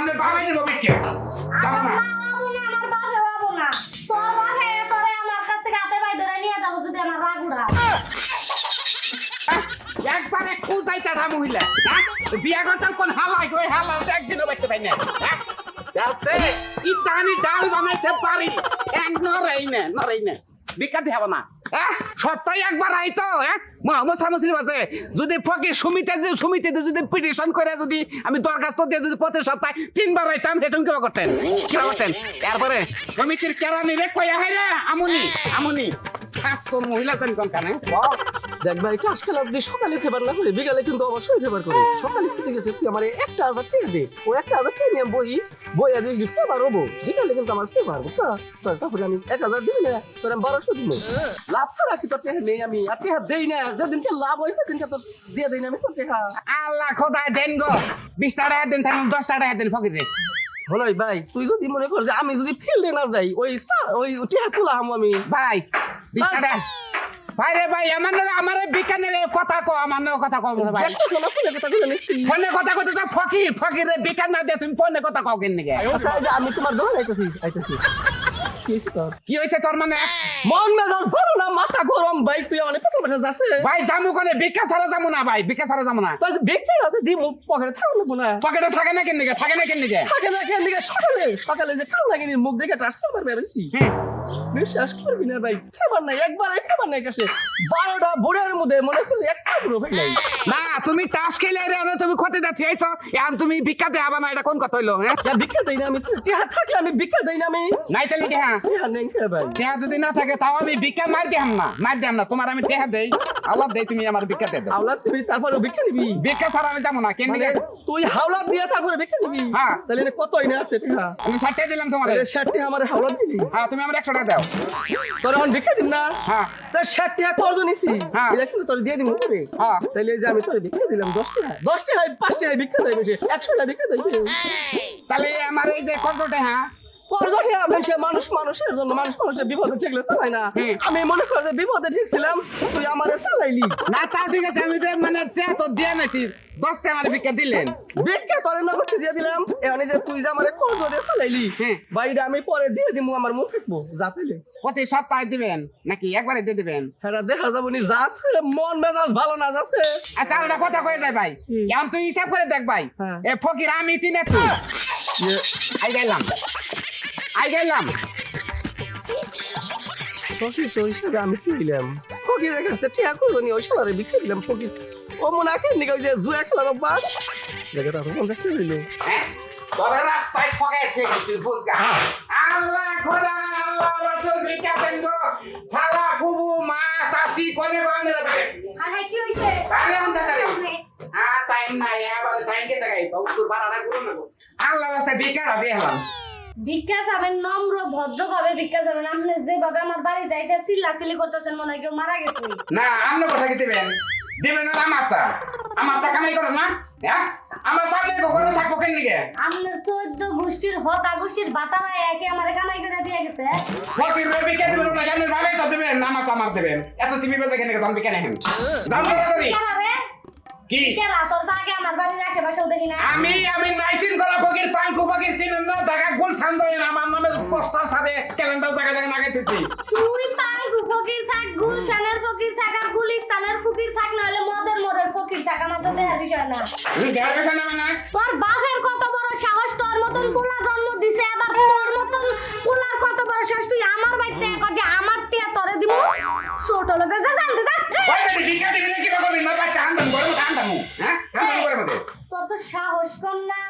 আপনার বাবাই দিব বিকে যাব আমার না একবারে খুঁজাইতে থা মহিলা? বিয়া করতাম কোন হালাই ওই হালা একদিনও বাইতে পাই না হ্যাঁ? আছে ইদানি ডাল বানাইছে পারি ঠ্যাং নরেই না নরেই না। বিকা দেব না। সপ্তাহে একবার আইতো মোহাম্মদ মোসামুসির মাঝে যদি ফকির সমিতি যে সুমিতে যদি পিটিশন করে যদি আমি দরখাস্ত দিয়ে যদি প্রতি সপ্তাহে তিনবার আইতাম হেটুন কিবা করতেন? কিবা করতেন? তারপরে সমিতির কেরানি রে কয়া হয়। রে আমনি আমনি। পাঁচশো মহিলা তেন কোন কানে? দেখ ভাই চাষ খেলা সকালে ফেভার না করে বিকালে কিন্তু অবশ্যই ফেভার করে। সকালে খেতে গেছে তুই আমার একটা হাজার টাকা দে। ও একটা হাজার টাকা নিয়ে বই বই আদিস ফেভার হব। বিকালে কিন্তু আমার ফেভার বুঝছা? তোর তারপরে আমি এক হাজার দিবি না তোর আমি বারোশো দিব। লাভ ছাড়া কি তোর টাকা নেই আমি? আর টাকা দেই না যেদিনকে লাভ হয়েছে সেদিনকে তোর দিয়ে দেই না আমি তোর টাকা আল্লাহ খোদায় দেন গো। বিশ টাকা দেন তাহলে দশ টাকা দেন ফকির হলোই ভাই তুই যদি মনে কর যে আমি যদি ফিল্ডে না যাই ওই ওই তুলা হামু আমি। ভাই বিশ টাকা ভাই রে ভাই আমার নাকি আমার বিকানের কথা কো আমার নাকি কথা কও ভাই। না ফোনে কথা কইতে তো ফকির ফকির রে বিকান না দে তুমি ফোনে কথা কও কেন নিকে? আচ্ছা আমি তোমার দোকানে আইতেছি আইতেছি। কি হয়েছে তোর? মানে? মন মেজাজ ভালো না মাথা গরম ভাই তুই আমার পেছন পেছন যাচ্ছে ভাই জামু কোনে? বিকা ছাড়া যামু না ভাই বিকা ছাড়া যামু না। তুই বেকার আছে দি মুখ পকেটে থাকলে না। পকেটে থাকে না কেন নিকে? থাকে না কেন নিকে? থাকে না কেন দিকে সকালে সকালে যে কাল লাগেনি মুখ দেখে টাস করবার বেরোইছি হুম। বিশ্বাস করবি না ভাই? ফেবার নাই একবার একবার নাই কাছে। বারোটা বুড়ের মধ্যে মনে করি একটা বুড়ো ভাই নাই না তুমি টাস খেলে রে আরে তুমি ক্ষতি দা থিয়েছো এখন তুমি ভিক্ষা দেবা না এটা কোন কথা হইল হ্যাঁ? না ভিক্ষা দেই না আমি। টিহা থাকলে আমি ভিক্ষা দেই না আমি। নাই তাহলে টিহা? নেই ভাই? টেহা যদি না থাকে তাও আমি ভিক্ষা মার দিয়াম না মার দিয়াম না তোমার আমি টেহা দেই আল্লাহ দেই তুমি আমার ভিক্ষা দে দাও। তুমি তারপরে ভিক্ষা নিবি? ভিক্ষা ছাড়া আমি যাব না কেন মানে তুই হাওলা দিয়ে তারপরে ভিক্ষা নিবি? হ্যাঁ। তাহলে এটা কতই না আছে টিহা? আমি ষাটটাই দিলাম তোমার। আরে ষাটটি আমার হাওলা দিলি? হ্যাঁ তুমি আমার একশো টাকা দাও। তোর এখন ভিক্ষা দিন না? হ্যাঁ। তোর ষাট টাকা কর্জ নিছি। হ্যাঁ। কিন্তু তোর দিয়ে দিন রে হ্যাঁ। তাহলে এই যে আমি তোর ভিক্ষা দিলাম দশ টাকা দশ টাকা পাঁচ টাকা ভিক্ষা দেবে সে। একশো টাকা ভিক্ষা দেবে তাহলে আমার এই যে কত টাকা? বেশি মানুষ মানুষের জন্য মানুষ মানুষের বিপদে ঠেকলে চালাই না। আমি মনে করি যে বিপদে ঠেকছিলাম তুই আমারে চালাইলি। না ঠিক আছে আমি যে মানে তো দিয়ে নাছি ভিক্ষা দিলেন। ভিক্ষা তোর নগদ দিয়ে দিলাম। এখন যে তুই যে আমারে কর্জ দিয়ে চালাইলি বাইরে আমি পরে দিয়ে দিমু আমার মুখ থাকব যা পেলে প্রতি সপ্তাহে দিবেন নাকি একবারে দিয়ে দিবেন? হ্যাঁ দেখা যাব নি যাচ্ছে মন মেজাজ ভালো না যাচ্ছে। আচ্ছা কথা কয়ে যায় ভাই। এখন তুই হিসাব করে দেখ ভাই। হ্যাঁ। এ ফকির আমি তিনে তুই। ইয়ে, আই গেলাম। আই গেলাম। তো হিসেবে আমি কি দিলাম ফকিরের কাছ থেকে টিয়া করব নি ওই সালারে বিক্রি দিলাম ফকির। ও মনে আঁকেন নি ওই যে জুয়া খেলার অভ্যাস। দেখে তারপর পঞ্চাশ টাকা দিল হ্যাঁ তোরা রাস্তায় ঠকাইছে তুই বুঝগা আল্লাহ খোদা আল্লাহ রাসূল দেন গো খালা ফুবু মা চাচি কোনে বাংলা দেবে আর হ্যাঁ, কি হইছে? তাহলে অন্ধা তারে হ্যাঁ। টাইম নাই আবার টাইম কে জায়গায় তোর বাড়াটা করো না। আল্লাহ রাস্তায় ভিক্ষা দিয়ে হলাম ভিক্ষা যাবেন নম্র ভদ্রভাবে ভিক্ষা যাবেন আপনি যেভাবে আমার বাড়িতে এসে চিল্লাচিল্লি করতেছেন মনে হয় কেউ মারা গেছে। না আমরা কথা কি দিবেন দিবেন না আমারটা আমারটা কামাই করো না হ্যাঁ? আমার তাহলে কখনো থাকব কেন নিকে আপনার চোদ্দ গোষ্ঠীর হতা গোষ্ঠীর বাতারা একে আমার কামাই করে দিয়ে গেছে ফকির রে বিকে দিবেন না জানেন ভাবে তো দিবেন না আমার আমার দিবেন। এত সিবি বেজে কেন জান বিকে নেন জান করি কেনা রে কি? তোর আগে আমার বাড়ির আশেপাশেও দেখি না আমি আমি নাইসিন করা ফকির পাঙ্কু ফকির চিনেন না ঢাকা গুল থান আমার নামে পোস্টার সাথে ক্যালেন্ডার জায়গা জায়গা লাগাইতেছি তুই পাঙ্গু ফকির থাক গুলশানের ফকির থাক আর গুলিস্তানের ফকির থাক নাহলে মদের মদের ফকির থাক আমার তো দেহার বিষয় না। তুমি বিষয় না মানে তোর বাপের কত বড় সাহস তোর মতন পোলা জন্ম দিছে আবার তোর মতন পোলার কত বড় সাহস তুই আমার এক যে আমার টিয়া তোরে দিব ছোট লোকে যা জান যা ওই বিকে দিবেন কি করবি না বাচ্চা আনতাম গরম আনতাম হ্যাঁ? আনতাম করে মধ্যে তোর তো সাহস কম না?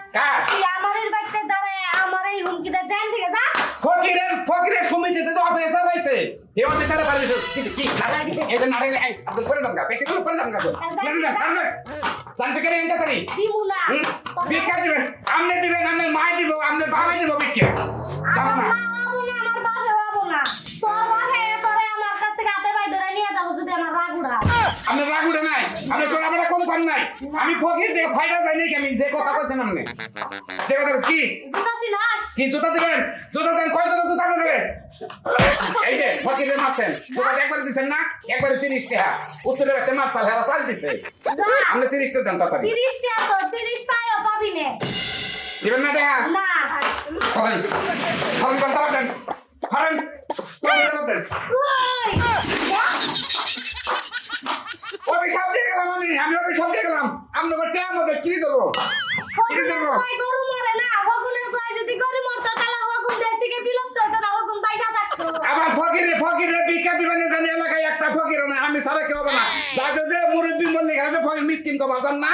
তুই আমাদের বাড়িতে দাঁড়ায় আমার এই হুমকিটা জান থেকে যা। ফকিরের ফকিরের সমিতিতে তো অফিসার রয়েছে এই অফিসারে পারবে কি কি এটা নারে আপনি করে দাম গা বেশি করে করে দাম গা না না না জান বিকে এন্টা করি। দিমু না। তোর দিবেন আমনে দিবেন আমনে মাই দিব আমনে বাবাই দিব না আপনি রাগ উঠে নাই? আপনি তোর আমার কোন কাম নাই? আমি ফকির দিয়ে ফাইটা যাই নাকি আমি যে কথা কইছেন আপনি? যে কথা কি? কি জুতা দিবেন? জুতা দেন কয় জোড়া জুতা নেবেন? এই যে ফকিরের মারছেন জুতা একবার দিছেন না? একবারে তিরিশ টাকা। উত্তরে একটা মাছ সাল হেরা সাল দিছে। আপনি তিরিশ টাকা দেন তাড়াতাড়ি তিরিশ টাকা তো তিরিশ পায়ও পাবি নে। দিবেন না টাকা? না। সকালে সকালে করতে পারবেন করেন অভিশাপ দিয়ে গেলাম আমি আমি অভিশাপ দিয়ে গেলাম আপনাকে টাকা মধ্যে কি দেবো কি দেবো কই গরু মরে না হগুনের কই যদি গরু মরতো তাহলে হগুন দেশ থেকে বিলুপ্ত হতো না হগুন পয়সা থাকতো আবার ফকিরে ফকিরে ভিক্ষা দিবেন জানি এলাকায় একটা ফকির না আমি সারা কেউ হবে না যাকে যে মুরব্বী মল্লিক আছে ফকির মিসকিন কবার জান না?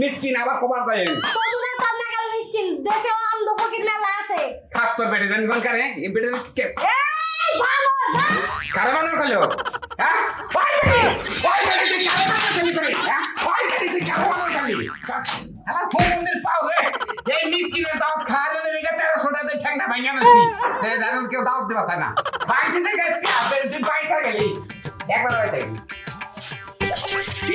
মিসকিন আবার কবার যায় হগুনের কর না গেল মিসকিন? দেশে অন্ধ ফকির মেলা আছে। খাচ্ছর বেটে জানি কোন কারে? এই বেটে কে? এই ভালো কারে বানার কালো হ্যাঁ? ওই বেটে ওই বেটে তুই কারে বানার কালি করে হ্যাঁ? ওই বেটে তুই কারে বানার কালি হ্যাঁ? ফোন মন্দির পাও রে। এই মিসকিনের দাও খাওয়ালে নেবে কে তেরোশো টাকা দিয়ে ঠ্যাংটা ভাঙিয়া নাছি জানেন কেউ দাওয়াত দিবা না। বাইসি গেছে তুই পয়সা গেলি। একবার হয়ে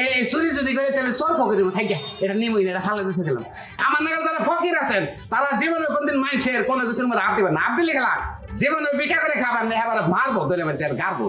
এই চুরি যদি করে, তাহলে সব ফকির থাকে এটা নিমই এটা ফালে দিতে গেলাম। আমার নাগাল যারা ফকির আছেন, তারা জীবনে কোনদিন মাইছের কোনো কিছুর মধ্যে আপ দিবেন না। হাত দিলে গেলাম জীবনে বিকা করে খাবার নেই, এবার মারবো দলে আর গারবো